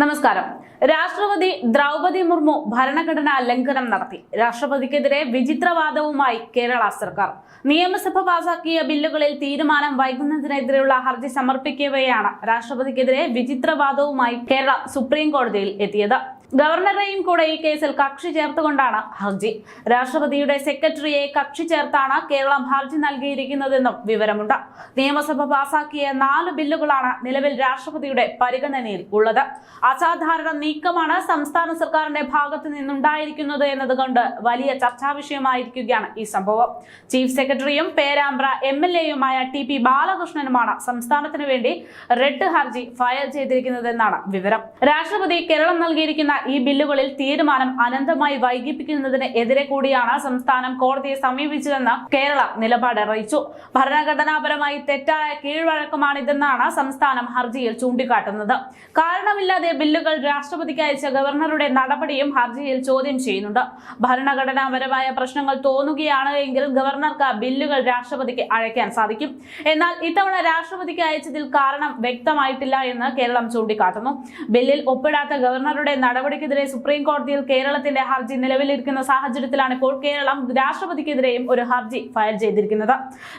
നമസ്കാരം. രാഷ്ട്രപതി ദ്രൗപതി മുർമു ഭരണഘടനാ ലംഘനം നടത്തി. രാഷ്ട്രപതിക്കെതിരെ വിചിത്രവാദവുമായി കേരള സർക്കാർ. നിയമസഭ പാസാക്കിയ ബില്ലുകളിൽ തീരുമാനം വൈകുന്നതിനെതിരെയുള്ള ഹർജി സമർപ്പിക്കവെയാണ് രാഷ്ട്രപതിക്കെതിരെ വിചിത്രവാദവുമായി കേരള സുപ്രീം കോടതിയിൽ എത്തിയത്. ഗവർണറെയും കൂടെ ഈ കേസിൽ കക്ഷി ചേർത്തുകൊണ്ടാണ് ഹർജി. രാഷ്ട്രപതിയുടെ സെക്രട്ടറിയെ കക്ഷി ചേർത്താണ് കേരളം ഹർജി നൽകിയിരിക്കുന്നതെന്നും വിവരമുണ്ട്. നിയമസഭ പാസാക്കിയ നാല് ബില്ലുകളാണ് നിലവിൽ രാഷ്ട്രപതിയുടെ പരിഗണനയിൽ ഉള്ളത്. അസാധാരണ നീക്കമാണ് സംസ്ഥാന സർക്കാരിന്റെ ഭാഗത്ത് നിന്നുണ്ടായിരിക്കുന്നത് എന്നതുകൊണ്ട് വലിയ ചർച്ചാ വിഷയമായിരിക്കുകയാണ് ഈ സംഭവം. ചീഫ് സെക്രട്ടറിയും പേരാമ്പ്ര എം എൽ എയുമായ ടി പി ബാലകൃഷ്ണനുമാണ് സംസ്ഥാനത്തിന് വേണ്ടി റെഡ് ഹർജി ഫയൽ ചെയ്തിരിക്കുന്നതെന്നാണ് വിവരം. രാഷ്ട്രപതി കേരളം നൽകിയിരിക്കുന്ന ഈ ബില്ലുകളിൽ തീരുമാനം അനന്തമായി വൈകിപ്പിക്കുന്നതിന് എതിരെ കൂടിയാണ് സംസ്ഥാനം കോടതിയെ സമീപിച്ചതെന്ന് കേരള നിലപാട് അറിയിച്ചു. ഭരണഘടനാപരമായി തെറ്റായ കീഴ്വഴക്കമാണിതെന്നാണ് സംസ്ഥാനം ഹർജിയിൽ ചൂണ്ടിക്കാട്ടുന്നത്. കാരണമില്ലാതെ ബില്ലുകൾ രാഷ്ട്രപതിക്ക് അയച്ച ഗവർണറുടെ നടപടിയും ഹർജിയിൽ ചോദ്യം ചെയ്യുന്നുണ്ട്. ഭരണഘടനാപരമായ പ്രശ്നങ്ങൾ തോന്നുകയാണ് എങ്കിൽ ഗവർണർക്ക് ബില്ലുകൾ രാഷ്ട്രപതിക്ക് അയക്കാൻ സാധിക്കും. എന്നാൽ ഇത്തവണ രാഷ്ട്രപതിക്ക് അയച്ചതിൽ കാരണം വ്യക്തമായിട്ടില്ല എന്ന് കേരളം ചൂണ്ടിക്കാട്ടുന്നു. ബില്ലിൽ ഒപ്പിടാത്ത ഗവർണറുടെ നടപടിക്കെതിരെ സുപ്രീം കോടതിയിൽ കേരളത്തിന്റെ ഹർജി നിലവിലിരിക്കുന്ന സാഹചര്യത്തിലാണ് ഇപ്പോൾ കേരളം രാഷ്ട്രപതിക്കെതിരെയും ഒരു ഹർജി ഫയൽ ചെയ്തിരിക്കുന്നത്.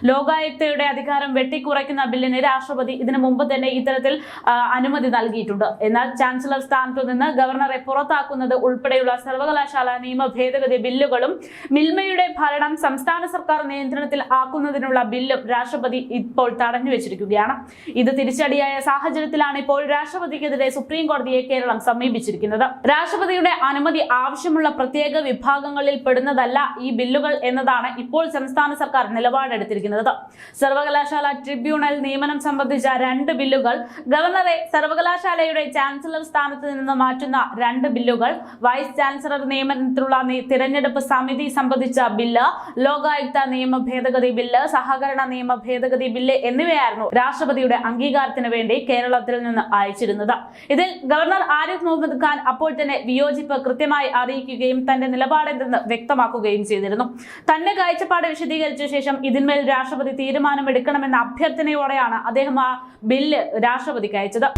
ലോകായുക്തയുടെ അധികാരം വെട്ടിക്കുറയ്ക്കുന്ന ബില്ലിന് രാഷ്ട്രപതി ഇതിനു മുമ്പ് തന്നെ ഇത്തരത്തിൽ അനുമതി നൽകിയിട്ടുണ്ട്. എന്നാൽ ചാൻസലർ സ്ഥാനത്തു നിന്ന് ഗവർണറെ പുറത്താക്കുന്നത് ഉൾപ്പെടെയുള്ള സർവകലാശാല നിയമ ഭേദഗതി ബില്ലുകളും മിൽമയുടെ ഭരണം സംസ്ഥാന സർക്കാർ നിയന്ത്രണത്തിൽ ആക്കുന്നതിനുള്ള ബില്ലും രാഷ്ട്രപതി ഇപ്പോൾ തടഞ്ഞു വെച്ചിരിക്കുകയാണ്. ഇത് തിരിച്ചടിയായ സാഹചര്യത്തിലാണ് ഇപ്പോൾ രാഷ്ട്രപതിക്കെതിരെ സുപ്രീം കോടതിയെ കേരളം സമീപിച്ചിരിക്കുന്നത്. രാഷ്ട്രപതിയുടെ അനുമതി ആവശ്യമുള്ള പ്രത്യേക വിഭാഗങ്ങളിൽ പെടുന്നതല്ല ഈ ബില്ലുകൾ എന്നതാണ് ഇപ്പോൾ സംസ്ഥാന സർക്കാർ നിലപാടെടുത്തിരിക്കുന്നത്. സർവകലാശാല ട്രിബ്യൂണൽ നിയമനം സംബന്ധിച്ച രണ്ട് ബില്ലുകൾ ഗവർണറെ സർവകലാശാലയുടെ ചാൻസലർ സ്ഥാനത്ത് നിന്ന് മാറ്റുന്ന രണ്ട് ബില്ലുകൾ വൈസ് ചാൻസലർ നിയമനത്തിലുള്ള തിരഞ്ഞെടുപ്പ് സമിതി സംബന്ധിച്ച ബില്ല് ലോകായുക്ത നിയമ ഭേദഗതി ബില്ല് സഹകരണ നിയമ ഭേദഗതി ബില്ല് എന്നിവയായിരുന്നു രാഷ്ട്രപതിയുടെ അംഗീകാരത്തിന് വേണ്ടി കേരളത്തിൽ നിന്ന് അയച്ചിരുന്നത്. ഇതിൽ ഗവർണർ ആരിഫ് മുഹമ്മദ് ഖാൻ തന്നെ വിയോജിപ്പ് കൃത്യമായി അറിയിക്കുകയും തന്റെ നിലപാടെന്തെന്ന് വ്യക്തമാക്കുകയും ചെയ്തിരുന്നു. തന്റെ കാഴ്ചപ്പാട് വിശദീകരിച്ച ശേഷം ഇതിന്മേൽ രാഷ്ട്രപതി തീരുമാനമെടുക്കണമെന്ന അഭ്യർത്ഥനയോടെയാണ് അദ്ദേഹം ആ ബില്ല് രാഷ്ട്രപതിക്ക് അയച്ചത്.